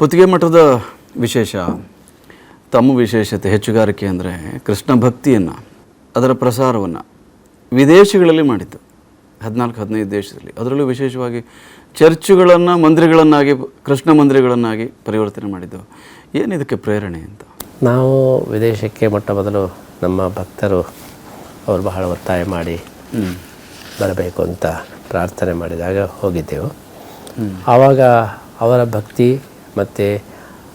ಪುತ್ತಿಗೆ ಮಠದ ವಿಶೇಷ ತಮ್ಮ ವಿಶೇಷತೆ ಹೆಚ್ಚುಗಾರಿಕೆ ಅಂದರೆ ಕೃಷ್ಣ ಭಕ್ತಿಯನ್ನು ಅದರ ಪ್ರಸಾರವನ್ನು ವಿದೇಶಗಳಲ್ಲಿ ಮಾಡಿದ್ದು. ಹದಿನಾಲ್ಕು ಹದಿನೈದು ದೇಶದಲ್ಲಿ. ಅದರಲ್ಲೂ ವಿಶೇಷವಾಗಿ ಚರ್ಚುಗಳನ್ನು ಮಂದಿರಗಳನ್ನಾಗಿ ಕೃಷ್ಣ ಮಂದಿರಗಳನ್ನಾಗಿ ಪರಿವರ್ತನೆ ಮಾಡಿದ್ದು. ಏನು ಇದಕ್ಕೆ ಪ್ರೇರಣೆ ಅಂತ? ನಾವು ವಿದೇಶಕ್ಕೆ ಮೊಟ್ಟ ಮೊದಲು ನಮ್ಮ ಭಕ್ತರು ಅವರು ಬಹಳ ಒತ್ತಾಯ ಮಾಡಿ ಬರಬೇಕು ಅಂತ ಪ್ರಾರ್ಥನೆ ಮಾಡಿದಾಗ ಹೋಗಿದ್ದೆವು. ಆವಾಗ ಅವರ ಭಕ್ತಿ ಮತ್ತು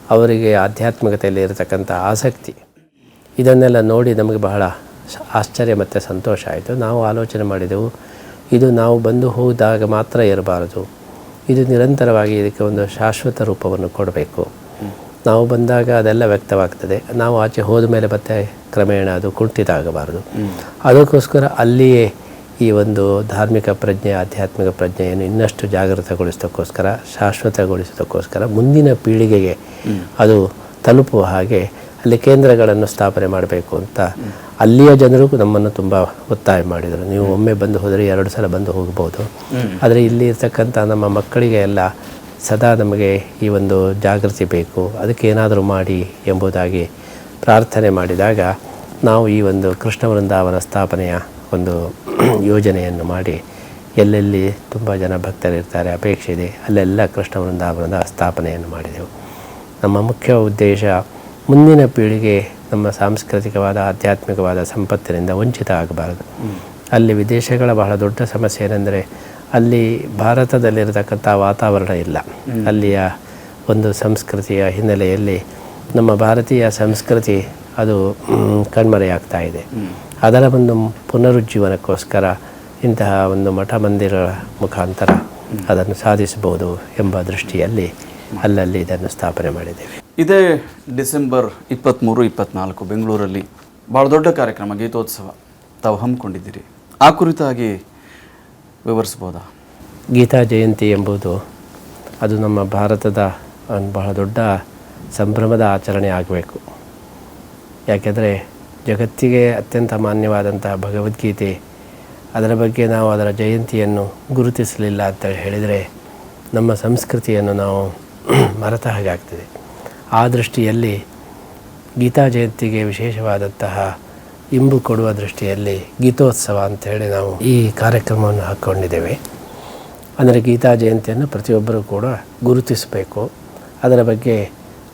ಅವರಿಗೆ ಆಧ್ಯಾತ್ಮಿಕತೆಯಲ್ಲಿ ಇರತಕ್ಕಂಥ ಆಸಕ್ತಿ. ಇದನ್ನೆಲ್ಲ ನೋಡಿ ನಮಗೆ ಬಹಳ ಆಶ್ಚರ್ಯ ಮತ್ತು ಸಂತೋಷ ಆಯಿತು. ನಾವು ಆಲೋಚನೆ ಮಾಡಿದೆವು ಇದು ನಾವು ಬಂದು ಹೋದಾಗ ಮಾತ್ರ ಇರಬಾರದು. ಇದು ನಿರಂತರವಾಗಿ ಇದಕ್ಕೆ ಒಂದು ಶಾಶ್ವತ ರೂಪವನ್ನು ಕೊಡಬೇಕು. ನಾವು ಬಂದಾಗ ಅದೆಲ್ಲ ವ್ಯಕ್ತವಾಗ್ತದೆ. ನಾವು ಆಚೆ ಹೋದ ಮೇಲೆ ಮತ್ತೆ ಕ್ರಮೇಣ ಅದು ಕುಂಠಿತ ಆಗಬಾರದು ಅದಕ್ಕೋಸ್ಕರ ಅಲ್ಲಿಯೇ ಈ ಒಂದು ಧಾರ್ಮಿಕ ಪ್ರಜ್ಞೆ ಆಧ್ಯಾತ್ಮಿಕ ಪ್ರಜ್ಞೆಯನ್ನು ಇನ್ನಷ್ಟು ಜಾಗೃತಗೊಳಿಸೋದಕ್ಕೋಸ್ಕರ ಶಾಶ್ವತಗೊಳಿಸೋದಕ್ಕೋಸ್ಕರ ಮುಂದಿನ ಪೀಳಿಗೆಗೆ ಅದು ತಲುಪುವ ಹಾಗೆ ಅಲ್ಲಿ ಕೇಂದ್ರಗಳನ್ನು ಸ್ಥಾಪನೆ ಮಾಡಬೇಕು ಅಂತ ಅಲ್ಲಿಯ ಜನರು ನಮ್ಮನ್ನು ತುಂಬ ಒತ್ತಾಯ ಮಾಡಿದರು. ನೀವು ಒಮ್ಮೆ ಬಂದು ಹೋದರೆ ಎರಡು ಸಲ ಬಂದು ಹೋಗ್ಬೋದು. ಆದರೆ ಇಲ್ಲಿ ಇರ್ತಕ್ಕಂಥ ನಮ್ಮ ಮಕ್ಕಳಿಗೆ ಎಲ್ಲ ಸದಾ ನಮಗೆ ಈ ಒಂದು ಜಾಗೃತಿ ಬೇಕು. ಅದಕ್ಕೆ ಏನಾದರೂ ಮಾಡಿ ಎಂಬುದಾಗಿ ಪ್ರಾರ್ಥನೆ ಮಾಡಿದಾಗ ನಾವು ಈ ಒಂದು ಕೃಷ್ಣ ವೃಂದಾವನ ಸ್ಥಾಪನೆಯ ಒಂದು ಯೋಜನೆಯನ್ನು ಮಾಡಿ ಎಲ್ಲೆಲ್ಲಿ ತುಂಬ ಜನ ಭಕ್ತರಿರ್ತಾರೆ ಅಪೇಕ್ಷೆ ಇದೆ, ಅಲ್ಲೆಲ್ಲ ಕೃಷ್ಣ ವೃಂದಾವನದ ಸ್ಥಾಪನೆಯನ್ನು ಮಾಡಿದೆವು. ನಮ್ಮ ಮುಖ್ಯ ಉದ್ದೇಶ ಮುಂದಿನ ಪೀಳಿಗೆ ನಮ್ಮ ಸಾಂಸ್ಕೃತಿಕವಾದ, ಆಧ್ಯಾತ್ಮಿಕವಾದ ಸಂಪತ್ತಿನಿಂದ ವಂಚಿತ ಆಗಬಾರದು. ಅಲ್ಲಿ ವಿದೇಶಗಳ ಬಹಳ ದೊಡ್ಡ ಸಮಸ್ಯೆ ಏನೆಂದರೆ, ಅಲ್ಲಿ ಭಾರತದಲ್ಲಿರತಕ್ಕಂಥ ವಾತಾವರಣ ಇಲ್ಲ. ಅಲ್ಲಿಯ ಒಂದು ಸಂಸ್ಕೃತಿಯ ಹಿನ್ನೆಲೆಯಲ್ಲಿ ನಮ್ಮ ಭಾರತೀಯ ಸಂಸ್ಕೃತಿ ಅದು ಕಣ್ಮರೆಯಾಗ್ತಾ ಇದೆ. ಅದರ ಒಂದು ಪುನರುಜ್ಜೀವನಕ್ಕೋಸ್ಕರ ಇಂತಹ ಒಂದು ಮಠ ಮಂದಿರಗಳ ಮುಖಾಂತರ ಅದನ್ನು ಸಾಧಿಸಬಹುದು ಎಂಬ ದೃಷ್ಟಿಯಲ್ಲಿ ಅಲ್ಲಲ್ಲಿ ಇದನ್ನು ಸ್ಥಾಪನೆ ಮಾಡಿದ್ದೇವೆ. ಇದೇ ಡಿಸೆಂಬರ್ ಇಪ್ಪತ್ತ್ಮೂರು ಇಪ್ಪತ್ತ್ನಾಲ್ಕು ಬೆಂಗಳೂರಲ್ಲಿ ಭಾಳ ದೊಡ್ಡ ಕಾರ್ಯಕ್ರಮ ಗೀತೋತ್ಸವ ತಾವು ಹಮ್ಮಿಕೊಂಡಿದ್ದೀರಿ. ಆ ಕುರಿತಾಗಿ ವಿವರಿಸ್ಬೋದಾ ಗೀತಾ ಜಯಂತಿ ಎಂಬುದು ಅದು ನಮ್ಮ ಭಾರತದ ಒಂದು ಬಹಳ ದೊಡ್ಡ ಸಂಭ್ರಮದ ಆಚರಣೆ ಆಗಬೇಕು. ಯಾಕೆಂದರೆ ಜಗತ್ತಿಗೆ ಅತ್ಯಂತ ಮಾನ್ಯವಾದಂತಹ ಭಗವದ್ಗೀತೆ. ಅದರ ಬಗ್ಗೆ ನಾವು ಅದರ ಜಯಂತಿಯನ್ನು ಗುರುತಿಸಲಿಲ್ಲ ಅಂತ ಹೇಳಿದರೆ ನಮ್ಮ ಸಂಸ್ಕೃತಿಯನ್ನು ನಾವು ಮರೆತ ಹಾಗೆ ಆಗ್ತದೆ. ಆ ದೃಷ್ಟಿಯಲ್ಲಿ ಗೀತಾ ಜಯಂತಿಗೆ ವಿಶೇಷವಾದಂತಹ ಇಂಬು ಕೊಡುವ ದೃಷ್ಟಿಯಲ್ಲಿ ಗೀತೋತ್ಸವ ಅಂತೇಳಿ ನಾವು ಈ ಕಾರ್ಯಕ್ರಮವನ್ನು ಹಾಕ್ಕೊಂಡಿದ್ದೇವೆ. ಅಂದರೆ ಗೀತಾ ಜಯಂತಿಯನ್ನು ಪ್ರತಿಯೊಬ್ಬರೂ ಕೂಡ ಗುರುತಿಸಬೇಕು. ಅದರ ಬಗ್ಗೆ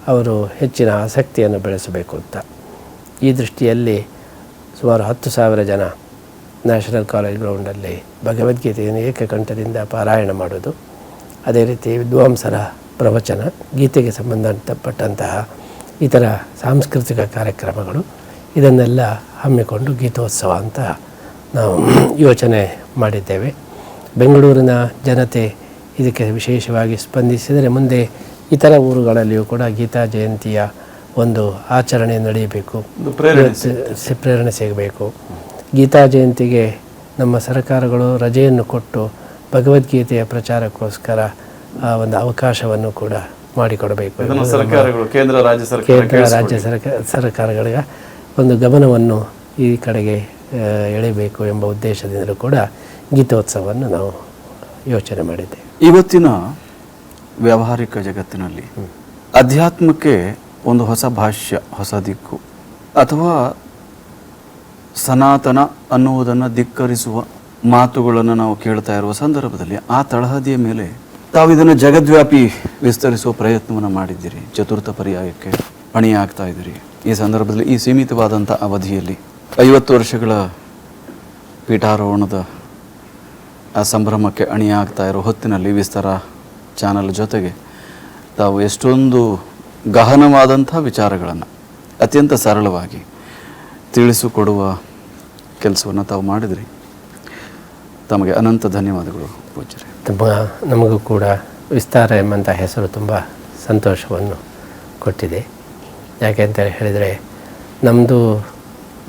ಅವರು ಹೆಚ್ಚಿನ ಆಸಕ್ತಿಯನ್ನು ಬೆಳೆಸಬೇಕು ಅಂತ. ಈ ದೃಷ್ಟಿಯಲ್ಲಿ ಸುಮಾರು ಹತ್ತು ಸಾವಿರ ಜನ ನ್ಯಾಷನಲ್ ಕಾಲೇಜ್ ಗ್ರೌಂಡಲ್ಲಿ ಭಗವದ್ಗೀತೆಯನ್ನು ಏಕಕಂಠದಿಂದ ಪಾರಾಯಣ ಮಾಡೋದು. ಅದೇ ರೀತಿ ವಿದ್ವಾಂಸರ ಪ್ರವಚನ, ಗೀತೆಗೆ ಸಂಬಂಧಪಟ್ಟಂತಹ ಇತರ ಸಾಂಸ್ಕೃತಿಕ ಕಾರ್ಯಕ್ರಮಗಳು, ಇದನ್ನೆಲ್ಲ ಹಮ್ಮಿಕೊಂಡು ಗೀತೋತ್ಸವ ಅಂತ ನಾವು ಯೋಚನೆ ಮಾಡಿದ್ದೇವೆ. ಬೆಂಗಳೂರಿನ ಜನತೆ ಇದಕ್ಕೆ ವಿಶೇಷವಾಗಿ ಸ್ಪಂದಿಸಿದರೆ ಮುಂದೆ ಇತರ ಊರುಗಳಲ್ಲಿಯೂ ಕೂಡ ಗೀತಾ ಜಯಂತಿಯ ಒಂದು ಆಚರಣೆ ನಡೆಯಬೇಕು. ಒಂದು ಪ್ರೇರಣೆ ಸ- ಪ್ರೇರಣೆ ಸಿಗಬೇಕು. ಗೀತಾ ಜಯಂತಿಗೆ ನಮ್ಮ ಸರ್ಕಾರಗಳು ರಜೆಯನ್ನು ಕೊಟ್ಟು ಭಗವದ್ಗೀತೆಯ ಪ್ರಚಾರಕ್ಕೋಸ್ಕರ ಆ ಒಂದು ಅವಕಾಶವನ್ನು ಕೂಡ ಮಾಡಿಕೊಡಬೇಕು. ಕೇಂದ್ರ ರಾಜ್ಯ ಸರ್ಕಾರ ಕೇಂದ್ರ ರಾಜ್ಯ ಸರ್ಕಾರ ಸರ್ಕಾರಗಳಿಗೆ ಒಂದು ಗಮನವನ್ನು ಈ ಕಡೆಗೆ ಎಳೆಯಬೇಕು ಎಂಬ ಉದ್ದೇಶದಿಂದಲೂ ಕೂಡ ಗೀತೋತ್ಸವವನ್ನು ನಾವು ಯೋಚನೆ ಮಾಡಿದ್ದೇವೆ. ಇವತ್ತಿನ ವ್ಯಾವಹಾರಿಕ ಜಗತ್ತಿನಲ್ಲಿ ಅಧ್ಯಾತ್ಮಕ್ಕೆ ಒಂದು ಹೊಸ ಭಾಷ್ಯ, ಹೊಸ ದಿಕ್ಕು. ಅಥವಾ ಸನಾತನ ಅನ್ನುವುದನ್ನು ಧಿಕ್ಕರಿಸುವ ಮಾತುಗಳನ್ನು ನಾವು ಕೇಳ್ತಾ ಇರುವ ಸಂದರ್ಭದಲ್ಲಿ ಆ ತಳಹದಿಯ ಮೇಲೆ ತಾವು ಇದನ್ನು ಜಗದ್ವ್ಯಾಪಿ ವಿಸ್ತರಿಸುವ ಪ್ರಯತ್ನವನ್ನು ಮಾಡಿದ್ದೀರಿ. ಚತುರ್ಥ ಪರ್ಯಾಯಕ್ಕೆ ಅಣಿಯಾಗ್ತಾ ಇದ್ದೀರಿ. ಈ ಸಂದರ್ಭದಲ್ಲಿ ಈ ಸೀಮಿತವಾದಂಥ ಅವಧಿಯಲ್ಲಿ ಐವತ್ತು ವರ್ಷಗಳ ಪೀಠಾರೋಹಣದ ಆ ಸಂಭ್ರಮಕ್ಕೆ ಅಣಿಯಾಗ್ತಾ ಇರೋ ಹೊತ್ತಿನಲ್ಲಿ ವಿಸ್ತಾರ ಚಾನಲ್ ಜೊತೆಗೆ ತಾವು ಎಷ್ಟೊಂದು ಗಹನವಾದಂಥ ವಿಚಾರಗಳನ್ನು ಅತ್ಯಂತ ಸರಳವಾಗಿ ತಿಳಿಸಿಕೊಡುವ ಕೆಲಸವನ್ನು ತಾವು ಮಾಡಿದ್ರಿ. ತಮಗೆ ಅನಂತ ಧನ್ಯವಾದಗಳು ಪೂಜ್ಯರೇ. ತುಂಬ ನಮಗೂ ಕೂಡ ವಿಸ್ತಾರ ಎಂಬಂಥ ಹೆಸರು ತುಂಬ ಸಂತೋಷವನ್ನು ಕೊಟ್ಟಿದೆ. ಯಾಕೆ ಅಂತ ಹೇಳಿದರೆ ನಮ್ಮದು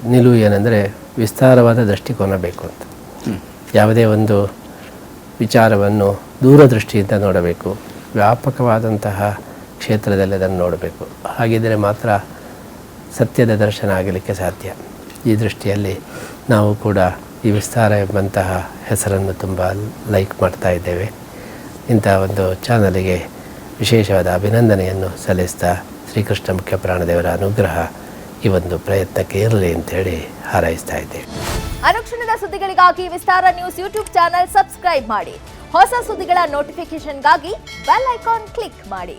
ನಿಲುವು ಏನೆಂದರೆ ವಿಸ್ತಾರವಾದ ದೃಷ್ಟಿಕೋನ ಬೇಕು ಅಂತ. ಯಾವುದೇ ಒಂದು ವಿಚಾರವನ್ನು ದೂರದೃಷ್ಟಿಯಿಂದ ನೋಡಬೇಕು. ವ್ಯಾಪಕವಾದಂತಹ ಕ್ಷೇತ್ರದಲ್ಲಿ ಅದನ್ನು ನೋಡಬೇಕು. ಹಾಗಿದ್ದರೆ ಮಾತ್ರ ಸತ್ಯದ ದರ್ಶನ ಆಗಲಿಕ್ಕೆ ಸಾಧ್ಯ. ಈ ದೃಷ್ಟಿಯಲ್ಲಿ ನಾವು ಕೂಡ ಈ ವಿಸ್ತಾರ ಎಂಬಂತಹ ಹೆಸರನ್ನು ತುಂಬ ಲೈಕ್ ಮಾಡ್ತಾ ಇದ್ದೇವೆ. ಇಂಥ ಒಂದು ಚಾನಲಿಗೆ ವಿಶೇಷವಾದ ಅಭಿನಂದನೆಯನ್ನು ಸಲ್ಲಿಸ್ತಾ ಶ್ರೀಕೃಷ್ಣ ಮುಖ್ಯ ಪ್ರಾಣದೇವರ ಅನುಗ್ರಹ ಈ ಒಂದು ಪ್ರಯತ್ನಕ್ಕೆ ಇರಲಿ ಅಂತೇಳಿ ಹಾರೈಸ್ತಾ ಇದ್ದೇವೆ. ಅನುಕ್ಷಣದ ಸುದ್ದಿಗಳಿಗಾಗಿ Vistara news YouTube channel subscribe ಮಾಡಿ. ಹೊಸ ಸುದ್ದಿಗಳ ನೋಟಿಫಿಕೇಶನ್ಗಾಗಿ ಬೆಲ್ ಐಕಾನ್ ಕ್ಲಿಕ್ ಮಾಡಿ.